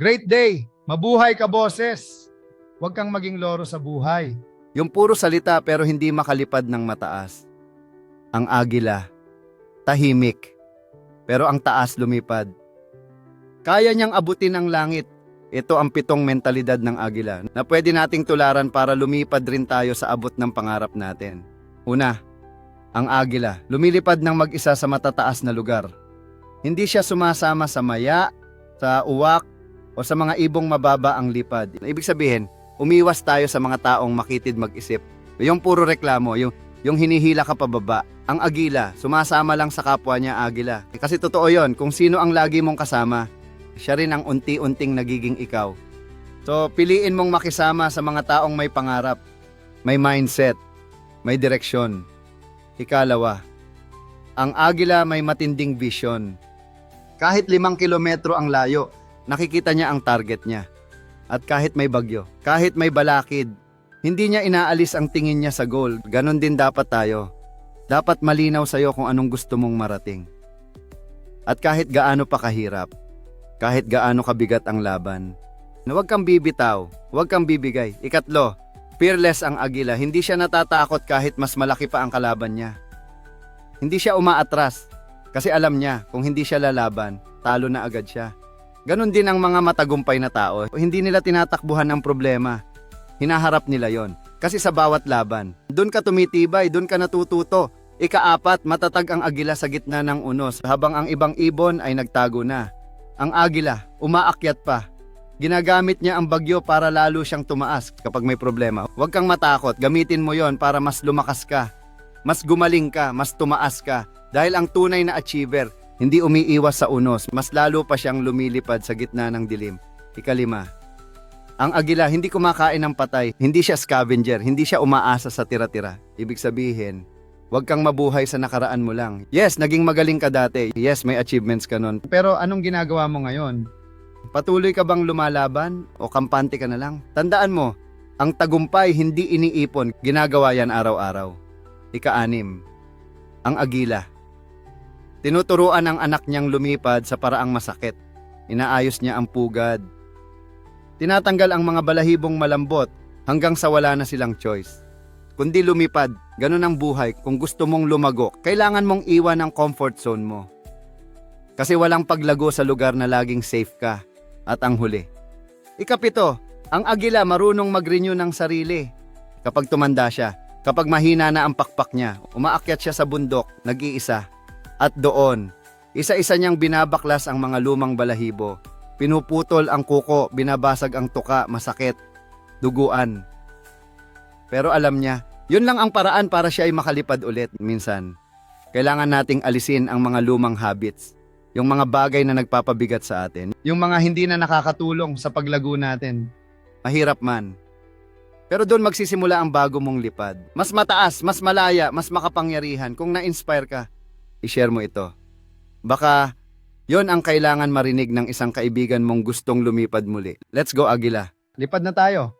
Great day! Mabuhay ka, boses! Huwag kang maging loro sa buhay. Yung puro salita pero hindi makalipad ng mataas. Ang agila, tahimik, pero ang taas lumipad. Kaya niyang abutin ang langit. Ito ang pitong mentalidad ng agila na pwede nating tularan para lumipad rin tayo sa abot ng pangarap natin. Una, ang agila, lumilipad ng mag-isa sa matataas na lugar. Hindi siya sumasama sa maya, sa uwak, o sa mga ibong mababa ang lipad. Ibig sabihin, umiwas tayo sa mga taong makitid mag-isip. Yung puro reklamo, yung, yung hinihila ka pababa. Ang agila, sumasama lang sa kapwa niya agila. Kasi totoo yon kung sino ang lagi mong kasama, siya rin ang unti-unting nagiging ikaw. So, piliin mong makisama sa mga taong may pangarap, may mindset, may direksyon. Ikalawa, ang agila may matinding vision. Kahit limang kilometro ang layo, nakikita niya ang target niya. At kahit may bagyo, kahit may balakid, hindi niya inaalis ang tingin niya sa goal. Ganon din dapat tayo. Dapat malinaw sa'yo kung anong gusto mong marating. At kahit gaano pa kahirap, kahit gaano kabigat ang laban, na huwag kang bibitaw, huwag kang bibigay. Ikatlo, fearless ang agila. Hindi siya natatakot kahit mas malaki pa ang kalaban niya. Hindi siya umaatras kasi alam niya kung hindi siya lalaban, talo na agad siya. Ganon din ang mga matagumpay na tao. Hindi nila tinatakbuhan ng problema. Hinaharap nila yon. Kasi sa bawat laban, doon ka tumitibay, doon ka natututo. Ikaapat, matatag ang agila sa gitna ng unos habang ang ibang ibon ay nagtago na. Ang agila, umaakyat pa. Ginagamit niya ang bagyo para lalo siyang tumaas kapag may problema. Huwag kang matakot, gamitin mo yon para mas lumakas ka. Mas gumaling ka, mas tumaas ka. Dahil ang tunay na achiever, hindi umiiwas sa unos, mas lalo pa siyang lumilipad sa gitna ng dilim. Ikalima, ang agila hindi kumakain ng patay, hindi siya scavenger, hindi siya umaasa sa tira-tira. Ibig sabihin, huwag kang mabuhay sa nakaraan mo lang. Yes, naging magaling ka dati. Yes, may achievements ka nun. Pero anong ginagawa mo ngayon? Patuloy ka bang lumalaban o kampante ka na lang? Tandaan mo, ang tagumpay hindi iniipon, ginagawa yan araw-araw. Ika-anim, ang agila. Tinuturuan ang anak niyang lumipad sa paraang masakit. Inaayos niya ang pugad. Tinatanggal ang mga balahibong malambot hanggang sa wala na silang choice. Kundi lumipad, ganun ang buhay. Kung gusto mong lumago, kailangan mong iwan ang comfort zone mo. Kasi walang paglago sa lugar na laging safe ka. At ang huli. Ikapito, ang agila marunong mag-renew ng sarili. Kapag tumanda siya, kapag mahina na ang pakpak niya, umaakyat siya sa bundok, nag-iisa. At doon, isa-isa niyang binabaklas ang mga lumang balahibo. Pinuputol ang kuko, binabasag ang tuka, masakit, duguan. Pero alam niya, yun lang ang paraan para siya ay makalipad ulit minsan. Kailangan nating alisin ang mga lumang habits, yung mga bagay na nagpapabigat sa atin. Yung mga hindi na nakakatulong sa paglago natin. Mahirap man. Pero doon magsisimula ang bago mong lipad. Mas mataas, mas malaya, mas makapangyarihan. Kung na-inspire ka, i-share mo ito. Baka yon ang kailangan marinig ng isang kaibigan mong gustong lumipad muli. Let's go, Agila. Lipad na tayo.